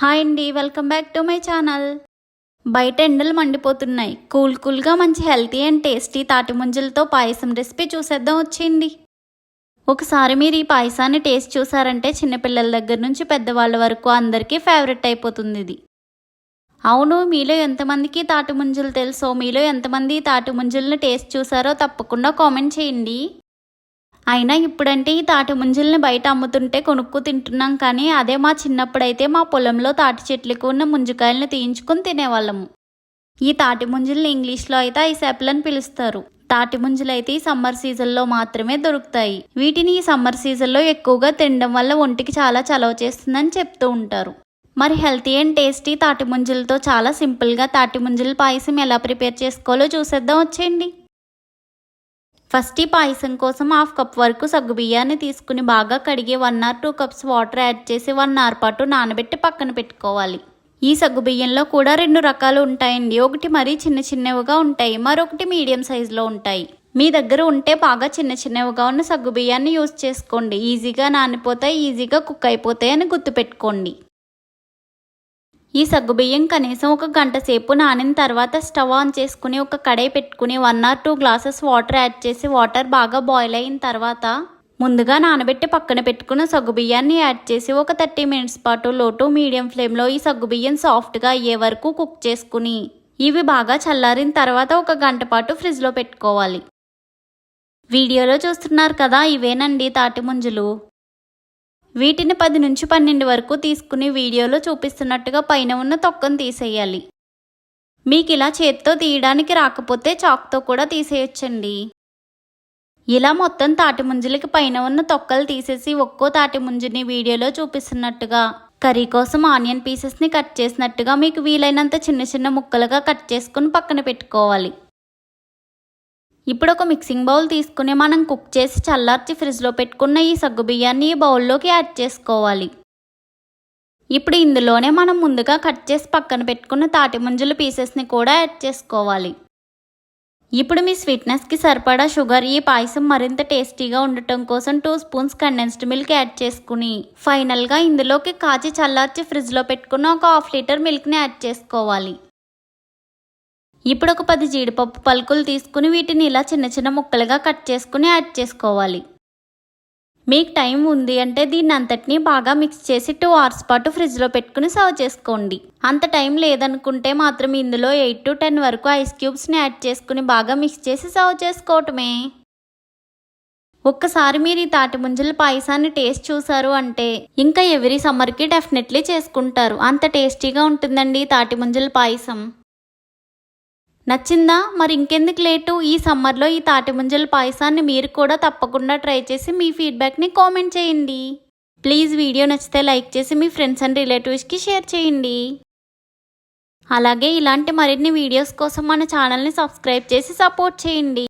Hi అండి welcome back to my channel. బయట ఎండలు మండిపోతున్నాయి. కూల్ కూల్గా మంచి హెల్తీ అండ్ టేస్టీ తాటి ముంజలతో పాయసం రెసిపీ చూసేద్దాం వచ్చేయండి. ఒకసారి మీరు ఈ పాయసాన్ని టేస్ట్ చూసారంటే చిన్నపిల్లల దగ్గర నుంచి పెద్దవాళ్ళ వరకు అందరికీ ఫేవరెట్ అయిపోతుంది ఇది. అవును మీలో ఎంతమందికి తాటి ముంజలు తెలుసో మీలో ఎంతమంది తాటి ముంజలను టేస్ట్ చూసారో తప్పకుండా కామెంట్ చేయండి. అయినా ఇప్పుడంటే ఈ తాటి ముంజల్ని బయట అమ్ముతుంటే కొనుక్కు తింటున్నాం కానీ అదే మా చిన్నప్పుడైతే మా పొలంలో తాటి చెట్లకు ఉన్న ముంజకాయలను తీయించుకుని తినేవాళ్ళము. ఈ తాటి ముంజల్ని ఇంగ్లీష్లో అయితే ఈ పిలుస్తారు. తాటి ముంజలు అయితే ఈ సమ్మర్ సీజన్లో మాత్రమే దొరుకుతాయి. వీటిని ఈ సమ్మర్ సీజన్లో ఎక్కువగా తినడం వల్ల ఒంటికి చాలా చలవ చేస్తుందని చెప్తూ ఉంటారు. మరి హెల్తీ అండ్ టేస్టీ తాటి ముంజలతో చాలా సింపుల్గా తాటి ముంజల పాయసం ఎలా ప్రిపేర్ చేసుకోవాలో చూసేద్దాం వచ్చేయండి. ఫస్ట్ ఈ పాయసం కోసం హాఫ్ కప్ వరకు సగ్గుబియ్యాన్ని తీసుకుని బాగా కడిగి one or two cups water add చేసి వన్ అవర్ పాటు నానబెట్టి పక్కన పెట్టుకోవాలి. ఈ సగ్గుబియ్యంలో కూడా రెండు రకాలు ఉంటాయండి. ఒకటి మరీ చిన్న చిన్నవిగా ఉంటాయి. మరొకటి మీడియం సైజులో ఉంటాయి. మీ దగ్గర ఉంటే బాగా చిన్న చిన్నవిగా ఉన్న సగ్గుబియ్యాన్ని యూజ్ చేసుకోండి. ఈజీగా నానిపోతాయి ఈజీగా కుక్ అయిపోతాయి అని గుర్తుపెట్టుకోండి. ఈ సగ్గుబియ్యం కనీసం ఒక గంట సేపు నానిన తర్వాత స్టవ్ ఆన్ చేసుకుని ఒక కడాయి పెట్టుకుని one or two glasses water add చేసి వాటర్ బాగా బాయిల్ అయిన తర్వాత ముందుగా నానబెట్టి పక్కన పెట్టుకున్న సగ్గుబియ్యాన్ని యాడ్ చేసి ఒక థర్టీ మినిట్స్ పాటు లో టు మీడియం ఫ్లేమ్లో ఈ సగ్గుబియ్యం సాఫ్ట్గా అయ్యే వరకు కుక్ చేసుకుని ఇవి బాగా చల్లారిన తర్వాత ఒక గంట పాటు ఫ్రిడ్జ్లో పెట్టుకోవాలి. వీడియోలో చూస్తున్నారు కదా ఇవేనండి తాటి ముంజులు. వీటిని పది నుంచి పన్నెండు వరకు తీసుకుని వీడియోలో చూపిస్తున్నట్టుగా పైన ఉన్న తొక్కను తీసేయాలి. మీకు ఇలా చేత్తో తీయడానికి రాకపోతే చాక్తో కూడా తీసేయచ్చండి. ఇలా మొత్తం తాటి ముంజలకి పైన ఉన్న తొక్కలు తీసేసి ఒక్కో తాటి ముంజుని వీడియోలో చూపిస్తున్నట్టుగా కర్రీ కోసం ఆనియన్ పీసెస్ని కట్ చేసినట్టుగా మీకు వీలైనంత చిన్న చిన్న ముక్కలుగా కట్ చేసుకుని పక్కన పెట్టుకోవాలి. ఇప్పుడు ఒక మిక్సింగ్ బౌల్ తీసుకుని మనం కుక్ చేసి చల్లార్చి ఫ్రిడ్జ్లో పెట్టుకున్న ఈ సగ్గు బియ్యాన్ని ఈ బౌల్లోకి యాడ్ చేసుకోవాలి. ఇప్పుడు ఇందులోనే మనం ముందుగా కట్ చేసి పక్కన పెట్టుకున్న తాటి ముంజుల పీసెస్ని కూడా యాడ్ చేసుకోవాలి. ఇప్పుడు మీ స్వీట్నెస్కి సరిపడా షుగర్ ఈ పాయసం మరింత టేస్టీగా ఉండటం కోసం two spoons condensed milk add చేసుకుని ఫైనల్గా ఇందులోకి కాచి చల్లార్చి ఫ్రిడ్జ్లో పెట్టుకున్న ఒక హాఫ్ లీటర్ మిల్క్ని యాడ్ చేసుకోవాలి. ఇప్పుడు ఒక పది జీడిపప్పు పలుకులు తీసుకుని వీటిని ఇలా చిన్న చిన్న ముక్కలుగా కట్ చేసుకుని యాడ్ చేసుకోవాలి. మీకు టైం ఉంది అంటే దీన్ని అంతటినీ బాగా మిక్స్ చేసి టూ అవర్స్ పాటు ఫ్రిడ్జ్లో పెట్టుకుని సర్వ్ చేసుకోండి. అంత టైం లేదనుకుంటే మాత్రం ఇందులో ఎయిట్ టు టెన్ వరకు ఐస్ క్యూబ్స్ని యాడ్ చేసుకుని బాగా మిక్స్ చేసి సర్వ్ చేసుకోవటమే. ఒక్కసారి మీరు ఈ తాటి ముంజల పాయసాన్ని టేస్ట్ చూసారు అంటే ఇంకా ఎవరీ సమ్మర్కి డెఫినెట్లీ చేసుకుంటారు. అంత టేస్టీగా ఉంటుందండి తాటి ముంజల పాయసం. నచ్చిందా? మరి ఇంకెందుకు లేటు? ఈ సమ్మర్లో ఈ తాటి ముంజల పాయసాన్ని మీరు కూడా తప్పకుండా ట్రై చేసి మీ ఫీడ్బ్యాక్ని కామెంట్ చేయండి. ప్లీజ్ వీడియో నచ్చితే లైక్ చేసి మీ ఫ్రెండ్స్ అండ్ రిలేటివ్స్కి షేర్ చేయండి. అలాగే ఇలాంటి మరిన్ని వీడియోస్ కోసం మన ఛానల్ని సబ్స్క్రైబ్ చేసి సపోర్ట్ చేయండి.